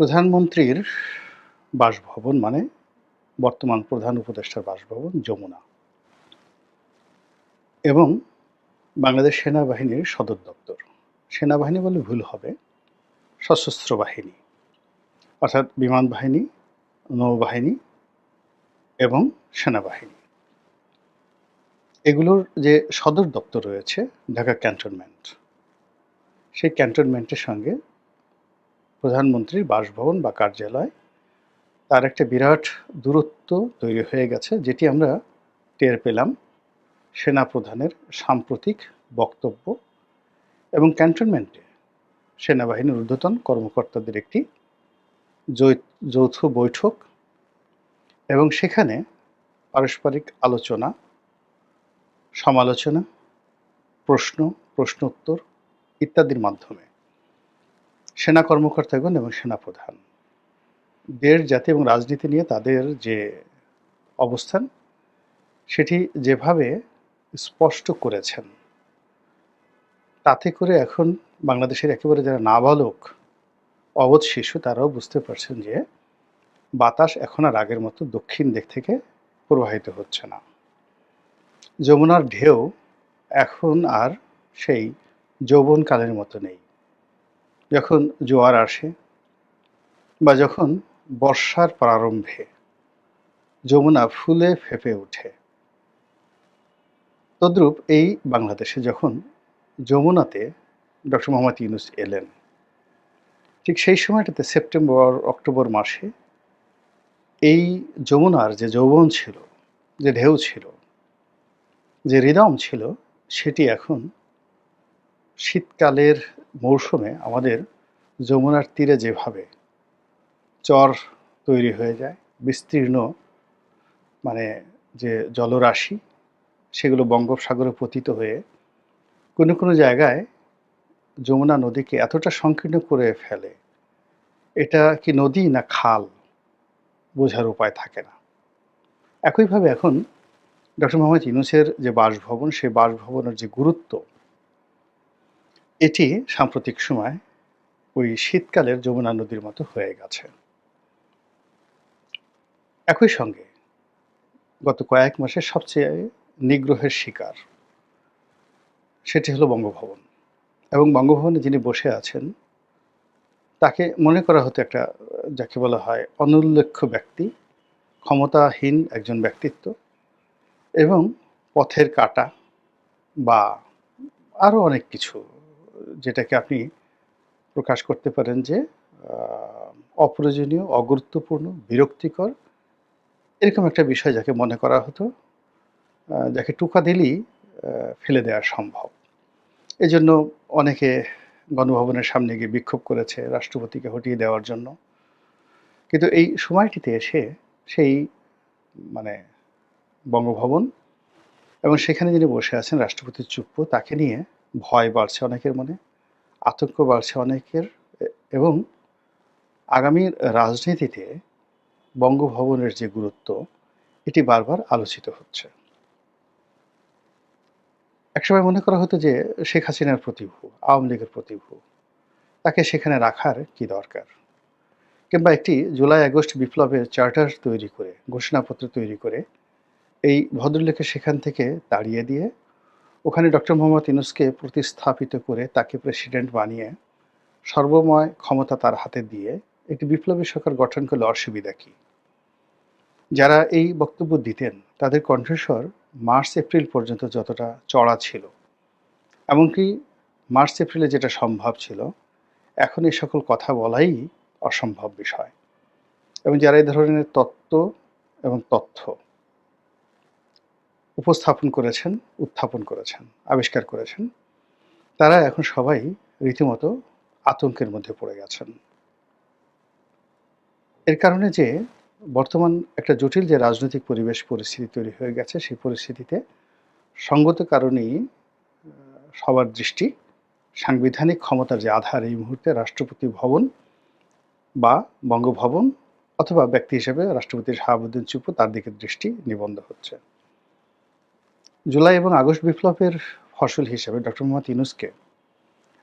প্রধানমন্ত্রীর বাসভবন মানে বর্তমান প্রধান উপদেষ্টার বাসভবন যমুনা এবং বাংলাদেশ সেনাবাহিনীর সদর দপ্তর। সেনাবাহিনী বলে ভুল হবে, সশস্ত্র বাহিনী, অর্থাৎ বিমান বাহিনী, নৌবাহিনী এবং সেনাবাহিনী। এগুলোর যে সদর দপ্তর রয়েছে, ঢাকা ক্যান্টনমেন্ট, সেই ক্যান্টনমেন্টের সঙ্গে প্রধানমন্ত্রীর বাসভবন বা কার্যালয়, তার একটা বিরাট দূরত্ব তৈরি হয়ে গেছে, যেটি আমরা টের পেলাম। সেনাপ্রধানের সাম্প্রতিক বক্তব্য এবং ক্যান্টনমেন্টে সেনাবাহিনীর ঊর্ধ্বতন কর্মকর্তাদের একটি যৌথ বৈঠক এবং সেখানে পারস্পরিক আলোচনা, সমালোচনা, প্রশ্ন, প্রশ্নোত্তর ইত্যাদির মাধ্যমে সেনা কর্মকর্তাগণ এবং সেনাপ্রধান। দেশ, জাতি এবং রাজনীতি নিয়ে তাদের যে অবস্থান, সেটি যেভাবে স্পষ্ট করেছেন, তাতে করে এখন বাংলাদেশের একেবারে যারা নাবালক, অবধ শিশু, তারাও বুঝতে পারছেন যে বাতাস এখন আর আগের মতো দক্ষিণ দিক থেকে প্রবাহিত হচ্ছে না। যমুনার ঢেউ এখন আর সেই যৌবনকালের মতো নেই। যখন জোয়ার আসে বা যখন বর্ষার প্রারম্ভে যমুনা ফুলে ফেপে ওঠে, তদ্রূপ এই বাংলাদেশে যখন যমুনাতে ডক্টর মোহাম্মদ ইউনুস এলেন, ঠিক সেই সময়টাতে সেপ্টেম্বর, অক্টোবর মাসে এই যমুনার যে যৌবন ছিল, যে ঢেউ ছিল, যে হৃদম ছিল, সেটি এখন শীতকালের মৌসুমে আমাদের যমুনার তীরে যেভাবে চর তৈরি হয়ে যায়, বিস্তীর্ণ মানে যে জলরাশি, সেগুলো বঙ্গোপসাগরে পতিত হয়ে কোনো কোনো জায়গায় যমুনা নদীকে এতটা সংকীর্ণ করে ফেলে, এটা কি নদী না খাল বোঝার উপায় থাকে না। একইভাবে এখন ডক্টর মোহাম্মদ ইউনুসের যে বাসভবন, সেই বাসভবনের যে গুরুত্ব এটি সাম্প্রতিক সময় ওই শীতকালের যমুনা নদীর মতো হয়ে গেছে। একই সঙ্গে গত কয়েক মাসে সবচেয়ে নিগ্রহের শিকার সেটি হলো বঙ্গভবন। এবং বঙ্গভবনে যিনি বসে আছেন, তাকে মনে করা হতো একটা, যাকে বলা হয় অনুল্লেখ্য ব্যক্তি, ক্ষমতাহীন একজন ব্যক্তিত্ব এবং পথের কাটা বা আরও অনেক কিছু যেটাকে আপনি প্রকাশ করতে পারেন যে অপ্রয়োজনীয়, অগুরুত্বপূর্ণ, বিরক্তিকর, এরকম একটা বিষয় যাকে মনে করা হতো যাকে টুকা দিলেই ফেলে দেওয়া সম্ভব। এজন্য অনেকে গণভবনের সামনে গিয়ে বিক্ষোভ করেছে রাষ্ট্রপতিকে হটিয়ে দেওয়ার জন্য। কিন্তু এই সময়টিতে এসে সেই মানে বঙ্গভবন এবং সেখানে যিনি বসে আছেন রাষ্ট্রপতির চুপ্প, তাকে নিয়ে ভয় বাড়ছে অনেকের মনে। আতঙ্ক বাড়ছে অনেকের, এবং আগামীর রাজনীতিতে বঙ্গভবনের যে গুরুত্ব, এটি বারবার আলোচিত হচ্ছে। একসময় মনে করা হতো যে শেখ হাসিনার প্রতিভু, আওয়ামী লীগের প্রতিভু, তাকে সেখানে রাখার কি দরকার? কিংবা একটি জুলাই আগস্ট বিপ্লবের চার্টার তৈরি করে, ঘোষণাপত্র তৈরি করে, এই ভদ্রলোকে সেখান থেকে তাড়িয়ে দিয়ে ওখানে ডক্টর মোহাম্মদ ইউনুসকে প্রতিস্থাপিত করে তাকে প্রেসিডেন্ট বানিয়ে সর্বময় ক্ষমতা তার হাতে দিয়ে একটি বিপ্লবী সরকার গঠন করলে অসুবিধা কি? যারা এই বক্তব্য দিতেন, তাদের কণ্ঠস্বর মার্চ, এপ্রিল পর্যন্ত যতটা চড়া ছিল, এমনকি মার্চ, এপ্রিলে যেটা সম্ভব ছিল, এখন এই সকল কথা বলাই অসম্ভব বিষয়। এবং যারা এই ধরনের তত্ত্ব এবং তথ্য উপস্থাপন করেছেন, উত্থাপন করেছেন, আবিষ্কার করেছেন। তারা এখন সবাই রীতিমতো আতঙ্কের মধ্যে পড়ে গেছেন। এর কারণে যে বর্তমান একটা জটিল যে রাজনৈতিক পরিবেশ পরিস্থিতি তৈরি হয়ে গেছে, সেই পরিস্থিতিতে সঙ্গত কারণেই সবার দৃষ্টি সাংবিধানিক ক্ষমতার যে আধার এই মুহূর্তে রাষ্ট্রপতি ভবন বা বঙ্গভবন অথবা ব্যক্তি হিসেবে রাষ্ট্রপতি শাহাবুদ্দিন চুপু তার দিকে দৃষ্টি নিবন্ধ হচ্ছে। জুলাই এবং আগস্ট বিপ্লবের ফসল হিসেবে ডক্টর মোহাম্মদ ইউনুসকে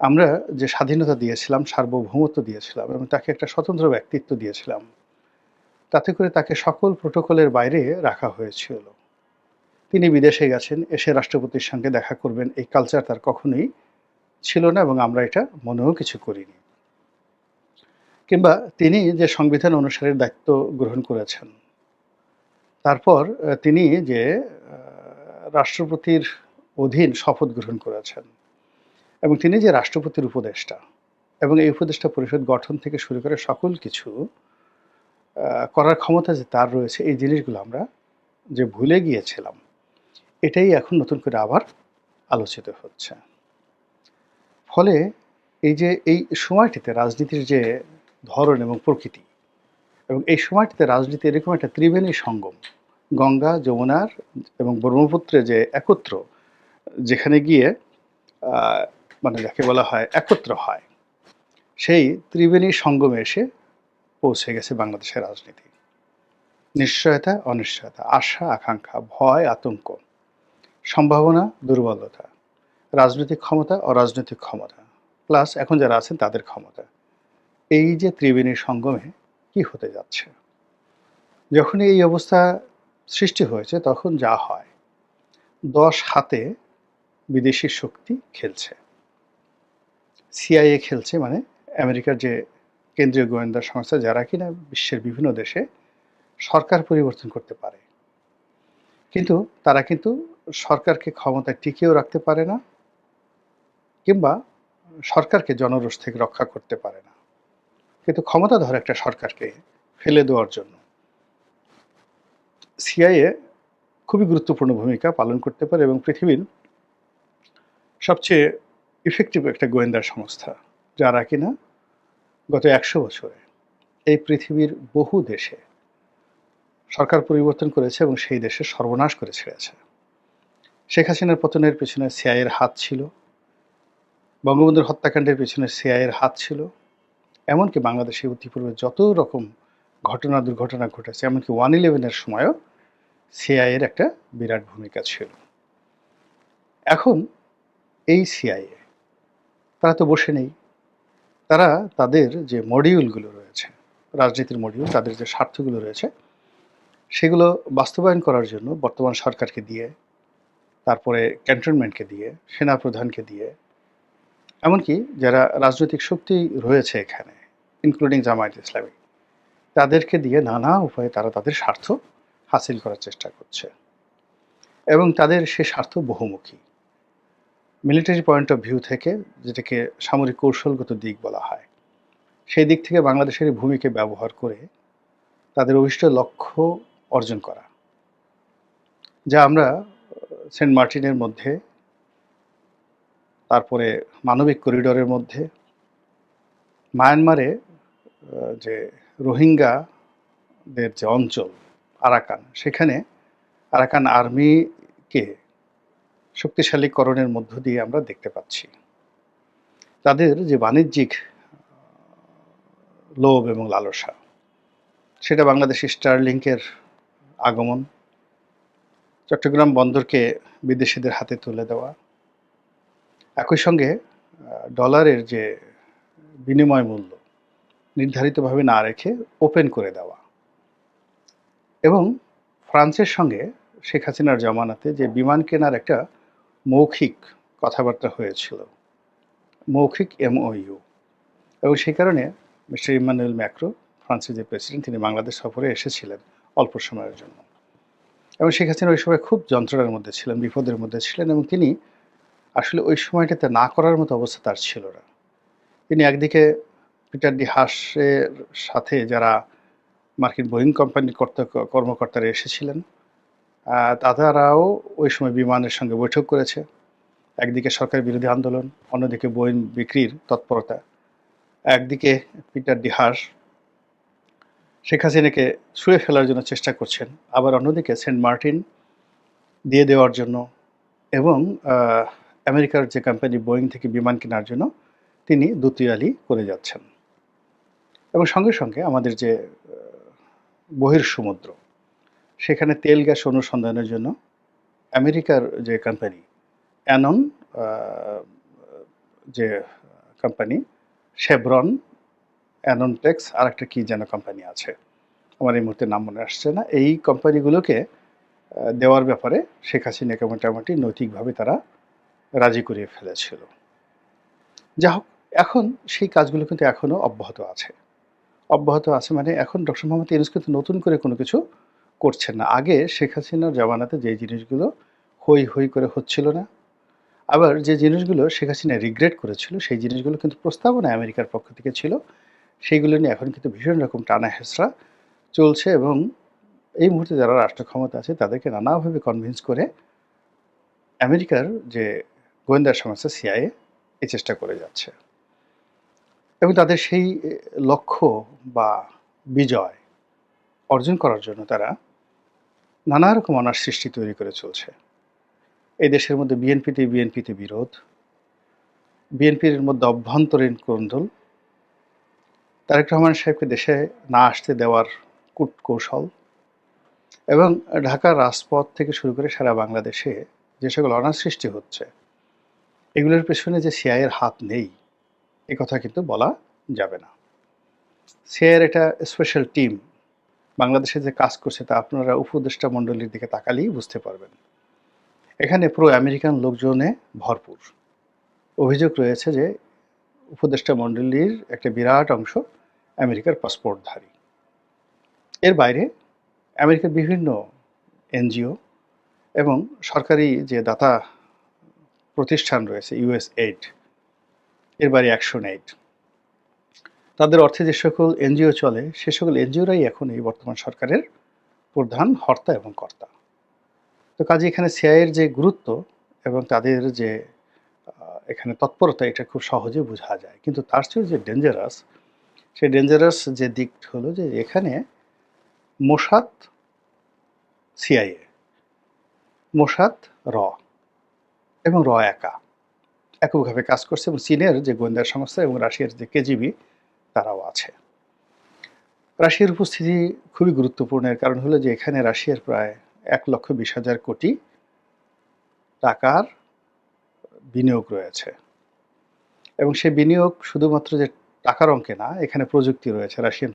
আমরা যে স্বাধীনতা দিয়েছিলাম, সার্বভৌমত্ব দিয়েছিলাম এবং তাকে একটা স্বতন্ত্র ব্যক্তিত্ব দিয়েছিলাম, তাতে করে তাকে সকল প্রোটোকলের বাইরে রাখা হয়েছিল। তিনি বিদেশে গেছেন, এসে রাষ্ট্রপতির সঙ্গে দেখা করবেন, এই কালচার তার কখনোই ছিল না এবং আমরা এটা মনেও কিছু করিনি। কিংবা তিনি যে সংবিধান অনুসারে দায়িত্ব গ্রহণ করেছেন, তারপর তিনি যে রাষ্ট্রপতির অধীন শপথ গ্রহণ করেছেন এবং তিনি যে রাষ্ট্রপতির উপদেষ্টা এবং এই উপদেষ্টা পরিষদ গঠন থেকে শুরু করে সকল কিছু করার ক্ষমতা যে তার রয়েছে, এই জিনিসগুলো আমরা যে ভুলে গিয়েছিলাম, এটাই এখন নতুন করে আবার আলোচিত হচ্ছে। ফলে এই যে, এই সময়টিতে রাজনীতির যে ধরন এবং প্রকৃতি এবং এই সময়টিতে রাজনীতি এরকম একটা ত্রিবেণী সঙ্গম গঙ্গা, যমুনার এবং ব্রহ্মপুত্রে যে একত্র, যেখানে গিয়ে মানে যাকে বলা হয় একত্র হয়, সেই ত্রিবেণী সঙ্গমে এসে পৌঁছে গেছে বাংলাদেশের রাজনীতি। নিশ্চয়তা, অনিশ্চয়তা, আশা, আকাঙ্ক্ষা, ভয়, আতঙ্ক, সম্ভাবনা, দুর্বলতা, রাজনৈতিক ক্ষমতা, অরাজনৈতিক ক্ষমতা, প্লাস এখন যারা আছেন তাদের ক্ষমতা। এই যে ত্রিবেণী সঙ্গমে কি হতে যাচ্ছে? যখন এই অবস্থা সৃষ্টি হয়েছে, তখন যা হয়, দশ হাতে বিদেশি শক্তি খেলছে। সিআইএ খেলছে মানে আমেরিকার যে কেন্দ্রীয় গোয়েন্দা সংস্থা, যারা কিনা বিশ্বের বিভিন্ন দেশে সরকার পরিবর্তন করতে পারে। কিন্তু তারা কিন্তু সরকারকে ক্ষমতায় টিকিয়েও রাখতে পারে না, কিংবা সরকারকে জনরোষ থেকে রক্ষা করতে পারে না। কিন্তু ক্ষমতাধর একটা সরকারকে ফেলে দেওয়ার জন্য সিআইএ খুবই গুরুত্বপূর্ণ ভূমিকা পালন করতে পারে এবং পৃথিবীর সবচেয়ে ইফেক্টিভ একটা গোয়েন্দা সংস্থা, যারা কিনা গত একশো বছরে এই পৃথিবীর বহু দেশে সরকার পরিবর্তন করেছে এবং সেই দেশে সর্বনাশ করে ছেড়েছে। শেখ হাসিনার পতনের পেছনে সিআইয়ের হাত ছিল, বঙ্গবন্ধুর হত্যাকাণ্ডের পেছনে সিআইয়ের হাত ছিল, এমনকি বাংলাদেশে অতিপূর্বে যত রকম ঘটনা, দুর্ঘটনা ঘটেছে। এমনকি ওয়ান ইলেভেনের সময়ও সিআইয়ের একটা বিরাট ভূমিকা ছিল। এখন এই সিআইএ তারা তো বসে নেই। তারা তাদের যে মডিউলগুলো রয়েছে, রাজনীতির মডিউল তাদের যে স্বার্থগুলো রয়েছে, সেগুলো বাস্তবায়ন করার জন্য বর্তমান সরকারকে দিয়ে, তারপরে ক্যান্টনমেন্টকে দিয়ে, সেনাপ্রধানকে দিয়ে, এমনকি যারা রাজনৈতিক শক্তি রয়েছে এখানে ইনক্লুডিং জামায়াত ইসলামী তাদেরকে দিয়ে নানা উপায়ে তারা তাদের স্বার্থ হাসিল করার চেষ্টা করছে। এবং তাদের সে স্বার্থ বহুমুখী। মিলিটারি পয়েন্ট অফ ভিউ থেকে যেটাকে সামরিক কৌশলগত দিক বলা হয়, সেই দিক থেকে বাংলাদেশের ভূমিকে ব্যবহার করে তাদের অভিষ্ট লক্ষ্য অর্জন করা। যা আমরা সেন্ট মার্টিনের মধ্যে, তারপরে মানবিক করিডোরের মধ্যে, মায়ানমারে যে রোহিঙ্গাদের যে অঞ্চল, আরাকান, সেখানে আরাকান আর্মিকে শক্তিশালীকরণের মধ্য দিয়ে আমরা দেখতে পাচ্ছি। তাদের যে বাণিজ্যিক লোভ এবং লালসা, সেটা বাংলাদেশি স্টারলিংকের আগমন, চট্টগ্রাম বন্দরকে বিদেশিদের হাতে তুলে দেওয়া, একই সঙ্গে ডলারের যে বিনিময় মূল্য নির্ধারিতভাবে না রেখে ওপেন করে দেওয়া। এবং ফ্রান্সের সঙ্গে শেখ হাসিনার জমানাতে যে বিমান কেনার একটা মৌখিক কথাবার্তা হয়েছিল, মৌখিক এমওইউ এবং সেই কারণে মিস্টার ইমানুয়েল ম্যাক্রো, ফ্রান্সের যে প্রেসিডেন্ট, তিনি বাংলাদেশ সফরে এসেছিলেন অল্প সময়ের জন্য। এবং শেখ হাসিনা ওই সময় খুব যন্ত্রণার মধ্যে ছিলেন, বিপদের মধ্যে ছিলেন এবং তিনি আসলে ওই সময়টাতে না করার মতো অবস্থা তার ছিল না। তিনি একদিকে পিটার ডি হাসের সাথে যারা মার্কিন বোয়িং কোম্পানির কর্তা- কর্মকর্তারা এসেছিলেন তারাও ওই সময় বিমানের সঙ্গে বৈঠক করেছে। একদিকে সরকার বিরোধী আন্দোলন, অন্যদিকে বোয়িং বিক্রির তৎপরতা। একদিকে পিটার ডি হাস শেখ হাসিনাকে ছুঁড়ে ফেলার জন্য চেষ্টা করছেন, আবার অন্যদিকে সেন্ট মার্টিন দিয়ে দেওয়ার জন্য এবং আমেরিকার যে কোম্পানি বোয়িং থেকে বিমান কেনার জন্য তিনি দুতিয়ালি করে যাচ্ছেন। এবং সঙ্গে সঙ্গে আমাদের যে বহির সমুদ্র সেখানে তেল গ্যাস অনুসন্ধানের জন্য আমেরিকার যে কোম্পানি অ্যানন যে কোম্পানি শেভরন অ্যাননটেক্স আর একটা কী যেন কোম্পানি আছে, আমার এই মুহূর্তে নাম মনে আসছে না, এই কোম্পানিগুলোকে দেওয়ার ব্যাপারে শেখ হাসিনাকে মোটামুটি নৈতিকভাবে তারা রাজি করিয়ে ফেলেছিল। যা হোক এখন সেই কাজগুলো কিন্তু এখনও অব্যাহত আছে। অব্যাহত আছে মানে এখন ডক্টর মোহাম্মদ ইউনুস কিন্তু নতুন করে কোনো কিছু করছেন না। আগে শেখ হাসিনার জামানাতে যে জিনিসগুলো হই হই করে হচ্ছিল না, আবার যে জিনিসগুলো শেখ হাসিনা রিগ্রেট করেছিল সেই জিনিসগুলো কিন্তু প্রস্তাবনা আমেরিকার পক্ষ থেকে ছিল। সেইগুলো নিয়ে এখন কিন্তু ভীষণ রকম টানা হেসরা চলছে এবং এই মুহূর্তে যারা রাষ্ট্র ক্ষমতা আছে তাদেরকে নানাভাবে কনভিন্স করে আমেরিকার যে গোয়েন্দা সংস্থা সিআইএ এই চেষ্টা করে যাচ্ছে। এবং তাদের সেই লক্ষ্য বা বিজয় অর্জন করার জন্য তারা নানা রকম অনার সৃষ্টি তৈরি করে চলছে। এই দেশের মধ্যে বিএনপিতে বিএনপিতে বিরোধ, বিএনপির মধ্যে অভ্যন্তরীণ কোন্দল তারেক রহমান সাহেবকে দেশে না আসতে দেওয়ার কূট কৌশল এবং ঢাকার রাজপথ থেকে শুরু করে সারা বাংলাদেশে যে সকল অনার সৃষ্টি হচ্ছে, এগুলোর পেছনে যে সিআইয়ের হাত নেই এ কথা কিন্তু বলা যাবে না। সিআইয়ের একটা স্পেশাল টিম বাংলাদেশে যে কাজ করছে, তা আপনারা উপদেষ্টা মণ্ডলীর দিকে তাকালেই বুঝতে পারবেন। এখানে পুরো আমেরিকান লোকজনে ভরপুর। অভিযোগ রয়েছে যে, উপদেষ্টা মণ্ডলীর একটা বিরাট অংশ আমেরিকার পাসপোর্টধারী। এর বাইরে আমেরিকার বিভিন্ন এনজিও এবং সরকারি যে দাতা প্রতিষ্ঠান রয়েছে, ইউএস এইড এর বাইরে অ্যাকশন এইড তাদের অর্থে যে সকল এনজিও চলে, সে সকল এনজিওরাই এখন এই বর্তমান সরকারের প্রধান হর্তা এবং কর্তা। তো কাজে এখানে সিআইয়ের যে গুরুত্ব এবং তাদের যে এখানে তৎপরতা, এটা খুব সহজে বোঝা যায়। কিন্তু তার চেয়েও যে ডেঞ্জারাস সেই ডেঞ্জারাস যে দিক হলো যে এখানে মোসাদ সিআইএ মোসাদ র এবং র একা। এককভাবে কাজ করছে এবং চীনের যে গোয়েন্দা সংস্থা এবং রাশিয়ার যে কেজিবি, তারাও আছে। রাশিয়ার উপস্থিতি খুবই গুরুত্বপূর্ণ এর কারণ হলো যে এখানে রাশিয়ার প্রায় এক লক্ষ বিশ হাজার কোটি টাকার বিনিয়োগ রয়েছে। এবং সেই বিনিয়োগ শুধুমাত্র যে টাকার অঙ্কে না, এখানে প্রযুক্তি রয়েছে, রাশিয়ান